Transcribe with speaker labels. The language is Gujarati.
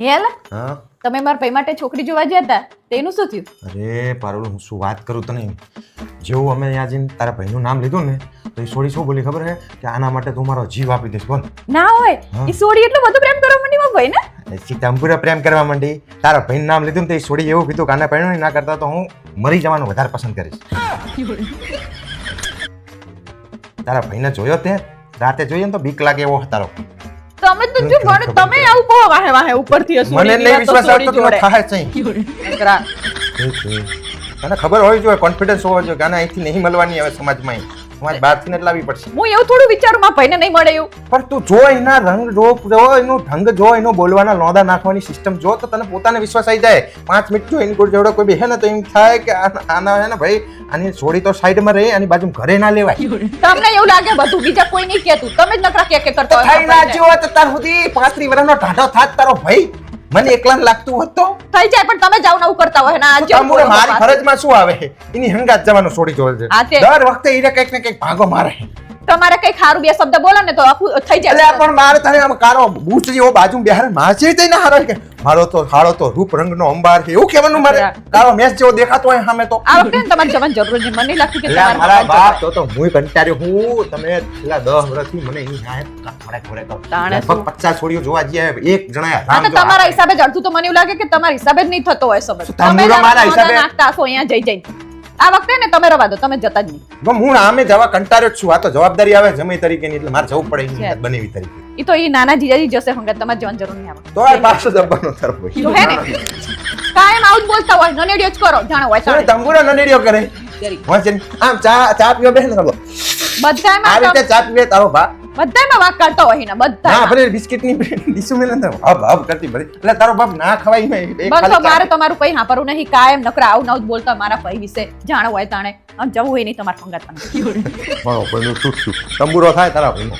Speaker 1: હેલ.
Speaker 2: હા.
Speaker 1: તમે મારા ભાઈ માટે છોકરી જોવા ગયા હતા તેનું શું થયું?
Speaker 2: અરે પારુલ હું શું વાત કરું તને? જેવું અમે અહીંયા જઈને તારા ભાઈનું નામ લીધું ને તો એ સોડી શું બોલી ખબર છે કે આના માટે તું મારો જીવ આપી દઈશ બોલ.
Speaker 1: ના હોય. એ સોડી એટલો બધો પ્રેમ કરવા માંડી મારા ભાઈ ને
Speaker 2: એ પ્રેમ કરવા માંડી. તારા ભાઈનું નામ લીધું ને તો એ સોડી એવું કીધું કે આના ભાઈનું ના કરતા તો હું મરી જવાનું વધારે પસંદ કરીશ. તારા ભાઈને જોયો તે? રાતે જોઈએ ને તો બીક લાગે એવો તારો
Speaker 1: તો જો મને તમે આવું કહો વાહે વાહે ઉપરથી આ
Speaker 2: મને નહીં વિશ્વાસ આવતો કે થાય છે. તને ખબર હોવી જોઈએ કોન્ફિડન્સ હોવો જોઈએ કે આને અહીંથી નહીં મળવાની હવે સમાજમાં સમાજ બહારથી જ લાવવી પડશે.
Speaker 1: હું એવું થોડું વિચારું મારા ભાઈને નહીં મળે એવું.
Speaker 2: પણ તું જો એના રંગ જો જો એનો ઢંગ જો એનો બોલવાના લોંદા નાખવાની સિસ્ટમ જો તો તને પોતાને વિશ્વાસ આવી જાય. પાંચ મિનિટ જો એની કોઈ જોડે કોઈ બેહે ને તો એમ થાય કે આના હે ને ભાઈ આની છોડી તો સાઈડમાં રહે આની બાજુ ઘરે ના લેવાય.
Speaker 1: તમને એવું લાગે બધું બીજા કોઈ નહીં કહેતું. તમે જ નકરા કે કે કરતો
Speaker 2: થઈ ના જો તો તાર સુધી પાંત્રી વર્ષનો ઢાઢો થાત તારો ભાઈ. મને એકલાને લાગતું હોત તો?
Speaker 1: થઈ જાય પણ તમે જાવ નવું કરતા હોય ના આજે જેવું
Speaker 2: મારી ફરજમાં શું આવે? એની હંગાત જવાનું છોડી દો છે દર વખતે એને કંઈક ને કંઈક ભાગો મારે.
Speaker 1: તમારે કઈ ખારું બે શબ્દ બોલો ને તો આખું થઈ
Speaker 2: એટલે પણ મારે તને આમ કારો બૂટ જેવો બાજુ બેહારે માસે તે ના હારો કે મારો તો હાળો તો રૂપ રંગનો અંબાર છે. એવું કહેવાનું મારે? કારો મેસ જેવો દેખાતો હોય સામે તો.
Speaker 1: આ વખતે તમારે જવાની જરૂર છે. મને લાગતું કે તમારે
Speaker 2: મારા બાપ તો તો હું કંટાળ્યો હું. તમે છેલ્લા દસ વર્ષથી મને અહીં હાય ખોડે ખોડે
Speaker 1: તો.
Speaker 2: લગભગ
Speaker 1: શું?
Speaker 2: પચાસ છોડીઓ જોવા જઈએ એક જણા રામ
Speaker 1: તો તમારા હિસાબે જડતું તો મને એવું લાગે કે તમારા હિસાબે જ નહીં થતો હોય
Speaker 2: સમજ. તમે મારા હિસાબે?
Speaker 1: નાખતા હશો અહીંયા જઈ જઈને. આ વખતે ને તમે રવા દો તમે જતા જ નહીં.
Speaker 2: હું આમે જવા કંટાળ્યો છું. આ તો જવાબદારી આવે જમી તરીકેની એટલે મારે જવું પડે. બનેવી તરીકે.
Speaker 1: ઈ તો એ નાના જીજાજી જશે હંગાત તમારે જવાનું જરૂર નહીં આવે.
Speaker 2: તો આ પાછો જવાનો તારો ભાઈ
Speaker 1: જો હે ને. કાયમ આવું બોલતા હોય નનેડિયો જ કરો જાણો હોય
Speaker 2: તમે. તંબુરો નનેડિયો કરે?
Speaker 1: જરી.
Speaker 2: વાંચે આમ ચા ચા પીઓ બેસે ને કરો
Speaker 1: બધાયમાં
Speaker 2: આ રીતે ચા પીવે તારો ભા
Speaker 1: બધાયમાં વાક કાઢતો હોય ને બધા
Speaker 2: હા ભલે બિસ્કિટની ડીસુ મેલે ને હબ હબ કરતી ભલે. એટલે તારો બાપ ના ખવાય મે એક
Speaker 1: બસ
Speaker 2: ખાલી
Speaker 1: તો મારે તમારું કઈ હાંપરવું નહીં કાયમ નકરા આવું નવું બોલતા મારા ભાઈ વિશે જાણો હોય તાણે. આમ જવું હોય નહીં તમારે ફંગાત
Speaker 2: બરોબરનું તંબુરો થાય તારા ભાઈનો.